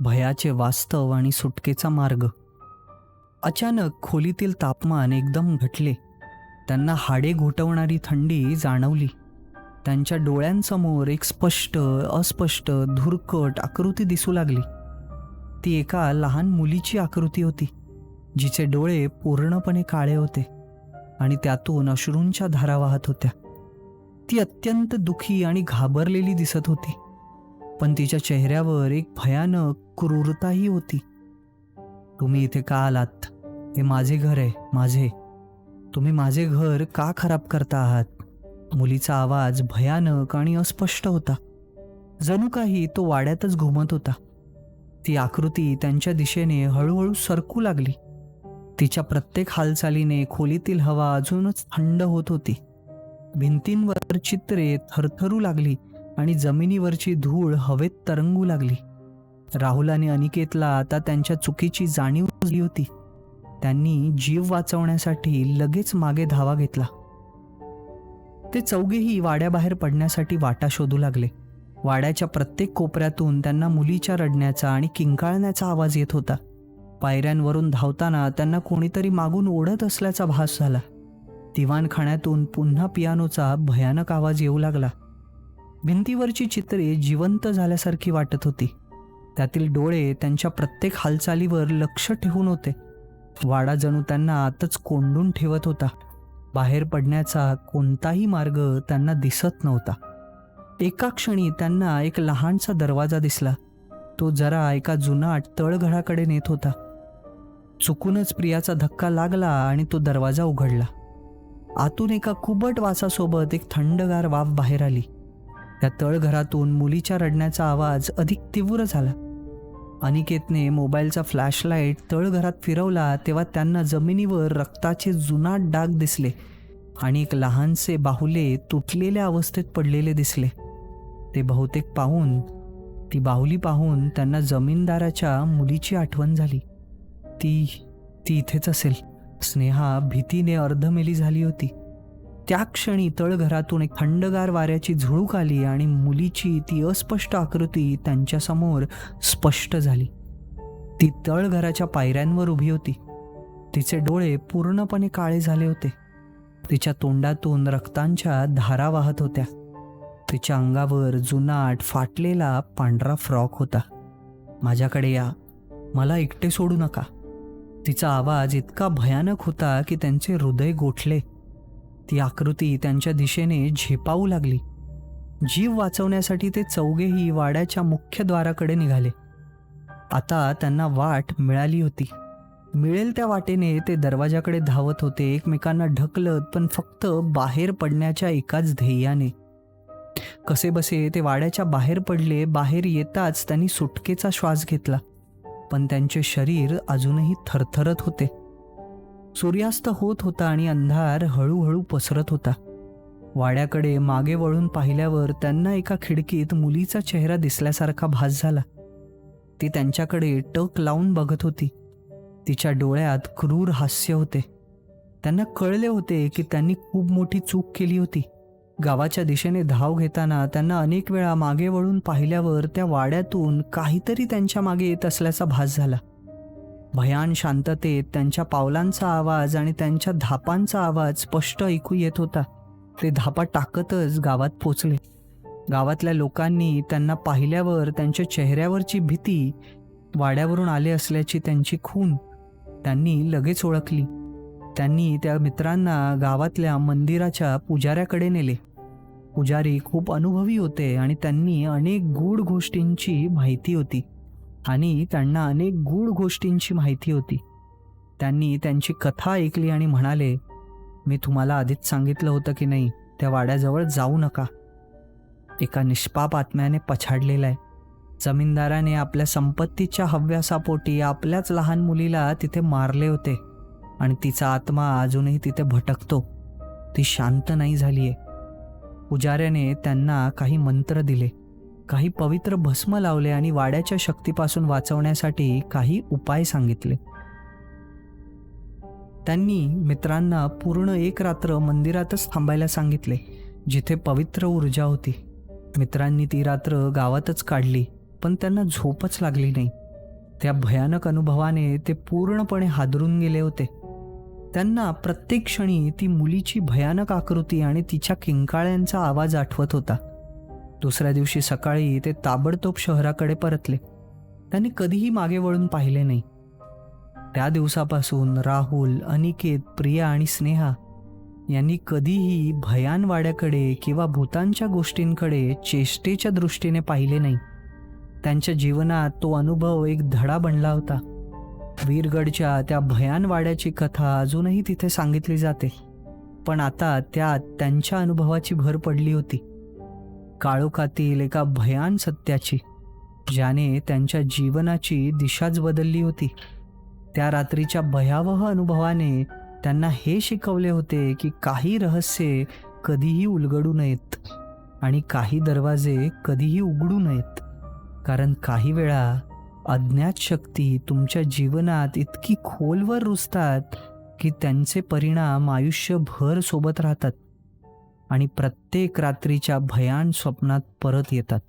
भयाचे वास्तव आणि सुटकेचा मार्ग. अचानक खोलीतील तापमान एकदम घटले. त्यांना हाडे घोटवणारी थंडी जाणवली. त्यांच्या डोळ्यांसमोर एक स्पष्ट अस्पष्ट धुरकट आकृती दिसू लागली. ती एका लहान मुलीची आकृती होती जिचे डोळे पूर्णपणे काळे होते आणि त्यातून अश्रूंच्या धारा वाहत होत्या. ती अत्यंत दुखी आणि घाबरलेली दिसत होती. पण तिच्या चेहऱ्यावर एक भयानक क्रूरताही होती. तुम्ही इथे का आलात? हे माझे घर आहे माझे. तुम्ही माझे घर का खराब करता आहात? मुलीचा आवाज भयानक आणि अस्पष्ट होता. जणू काही तो वाड्यातच घुमत होता. ती आकृती त्यांच्या दिशेने हळूहळू सरकू लागली. तिच्या प्रत्येक हालचालीने खोलीतील हवा अजूनच थंड होत होती. भिंतींवर चित्रे थरथरू लागली. आणि जमिनीवरची धूळ हवेत तरंगू लागली. राहुल आणि अनिकेतला आता त्यांच्या चुकीची जाणीव झाली होती. त्यांनी जीव वाचवण्यासाठी लगेच मागे धावा घेतला. ते चौघेही वाड्याबाहेर पडण्यासाठी वाटा शोधू लागले. वाड्याच्या प्रत्येक कोपऱ्यातून त्यांना मुलीच्या रडण्याचा आणि किंकाळण्याचा आवाज येत होता. पायऱ्यांवरून धावताना त्यांना कोणीतरी मागून ओढत असल्याचा भास झाला. दिवाणखाण्यातून पुन्हा पियानोचा भयानक आवाज येऊ लागला. भिंतीवरची चित्रे जिवंत झाल्यासारखी वाटत होती. त्यातील डोळे त्यांच्या प्रत्येक हालचालीवर लक्ष ठेवून होते. वाडा जणू त्यांना आतच कोंडून ठेवत होता. बाहेर पडण्याचा कोणताही मार्ग त्यांना दिसत नव्हता. एका क्षणी त्यांना एक लहानसा दरवाजा दिसला. तो जरा एका जुनाट तळघराकडे नेत होता. चुकूनच प्रियाचा धक्का लागला आणि तो दरवाजा उघडला. आतून एका कुबट वासासोबत एक थंडगार वाफ बाहेर आली. त्या तळघरातून मुलीच्या रडण्याचा आवाज अधिक तीव्र झाला. अनिकेतने मोबाईलचा फ्लॅशलाईट तळघरात फिरवला तेव्हा त्यांना जमिनीवर रक्ताचे जुनाट डाग दिसले आणि एक लहानसे बाहुले तुटलेल्या अवस्थेत पडलेले दिसले. ते बहुतेक पाहून ती बाहुली पाहून त्यांना जमीनदाराच्या मुलीची आठवण झाली. ती ती इथेच असेल. स्नेहा भीतीने अर्धमेली झाली होती. त्या क्षणी तळघरातून एक थंडगार वाऱ्याची झुळूक आली आणि मुलीची ती अस्पष्ट आकृती त्यांच्यासमोर स्पष्ट झाली. ती तळघराच्या पायऱ्यांवर उभी होती. तिचे डोळे पूर्णपणे काळे झाले होते. तिच्या तोंडातून रक्तांच्या धारा वाहत होत्या. तिच्या अंगावर जुनाट फाटलेला पांढरा फ्रॉक होता. माझ्याकडे या. मला एकटे सोडू नका. तिचा आवाज इतका भयानक होता की त्यांचे हृदय गोठले. ती आकृती त्यांच्या दिशेने झेपावू लागली. जीव वाचवण्यासाठी ते चौघेही वाड्याच्या मुख्य द्वाराकडे निघाले. आता त्यांना वाट मिळाली होती. मिळेल त्या वाटेने ते दरवाजाकडे धावत होते एकमेकांना ढकलत पण फक्त बाहेर पडण्याच्या एकाच ध्येयाने. कसे बसे ते वाड्याच्या बाहेर पडले बाहेर येताच त्यांनी सुटकेचा श्वास घेतला. पण त्यांचे शरीर अजूनही थरथरत होते. सूर्यास्त होत होता आणि अंधार हळूहळू पसरत होता. वाड्याकडे मागे वळून पाहिल्यावर त्यांना एका खिडकीत मुलीचा चेहरा दिसल्यासारखा भास झाला. ती त्यांच्याकडे टक लावून बघत होती. तिच्या डोळ्यात क्रूर हास्य होते. त्यांना कळले होते की त्यांनी खूप मोठी चूक केली होती. गावाच्या दिशेने धाव घेताना त्यांना अनेक वेळा मागे वळून पाहिल्यावर त्या वाड्यातून काहीतरी त्यांच्या मागे येत असल्याचा भास झाला. भयान शांततेत त्यांच्या पावलांचा आवाज आणि त्यांच्या धापांचा आवाज स्पष्ट ऐकू येत होता. ते धापा टाकतच गावात पोचले. गावातल्या लोकांनी त्यांना पाहिल्यावर त्यांच्या चेहऱ्यावरची भीती वाड्यावरून आले असल्याची त्यांची खून त्यांनी लगेच ओळखली. त्यांनी त्या मित्रांना गावातल्या मंदिराच्या पुजाऱ्याकडे नेले. पुजारी खूप अनुभवी होते आणि त्यांनी अनेक गूढ गोष्टींची माहिती होती. आणि त्यांना अनेक गूढ गोष्टींची माहिती होती. त्यांनी त्यांची कथा ऐकली आणि म्हणाले मी तुम्हाला आधीच सांगितलं होतं की नाही त्या वाड्याजवळ जाऊ नका. एका निष्पाप आत्म्याने पछाडलेला आहे. जमीनदाराने आपल्या संपत्तीच्या हव्यासापोटी आपल्याच लहान मुलीला तिथे मारले होते आणि तिचा आत्मा अजूनही तिथे भटकतो. ती शांत नाही झाली आहे पुजाऱ्याने त्यांना काही मंत्र दिले. काही पवित्र भस्म लावले आणि वाड्याच्या शक्तीपासून वाचवण्यासाठी काही उपाय सांगितले. त्यांनी मित्रांना पूर्ण एक रात्र मंदिरातच थांबायला सांगितले जिथे पवित्र ऊर्जा होती. मित्रांनी ती रात्र गावातच काढली पण त्यांना झोपच लागली नाही. त्या भयानक अनुभवाने ते पूर्णपणे हादरून गेले होते. त्यांना प्रत्येक क्षणी ती मुलीची भयानक आकृती आणि तिच्या किंकाळ्यांचा आवाज आठवत होता. दुसऱ्या दिवशी सकाळी ते ताबडतोब शहराकडे परतले. त्यांनी कधीही मागे वळून पाहिले नाही. त्या दिवसापासून राहुल अनिकेत प्रिया आणि स्नेहा यांनी कधीही भयानवाड्याकडे किंवा भूतांच्या गोष्टींकडे चेष्टेच्या दृष्टीने पाहिले नाही. त्यांच्या जीवनात तो अनुभव एक धडा बनला होता. वीरगडच्या त्या भयानवाड्याची कथा अजूनही तिथे सांगितली जाते. पण आता त्यात त्यांच्या अनुभवाची भर पडली होती. काळोखातील एका भयान सत्याची ज्याने त्यांच्या जीवनाची दिशाच बदलली होती. त्या रात्रीच्या भयावह अनुभवाने त्यांना हे शिकवले होते की काही रहस्ये कधीही उलगडू नयेत आणि काही दरवाजे कधीही उघडू नयेत. कारण काही वेळा अज्ञात शक्ती तुमच्या जीवनात इतकी खोलवर रुजतात की त्यांचे परिणाम आयुष्यभर सोबत राहतात. आणि प्रत्येक रात्रीच्या भयान स्वप्नात परत येतात.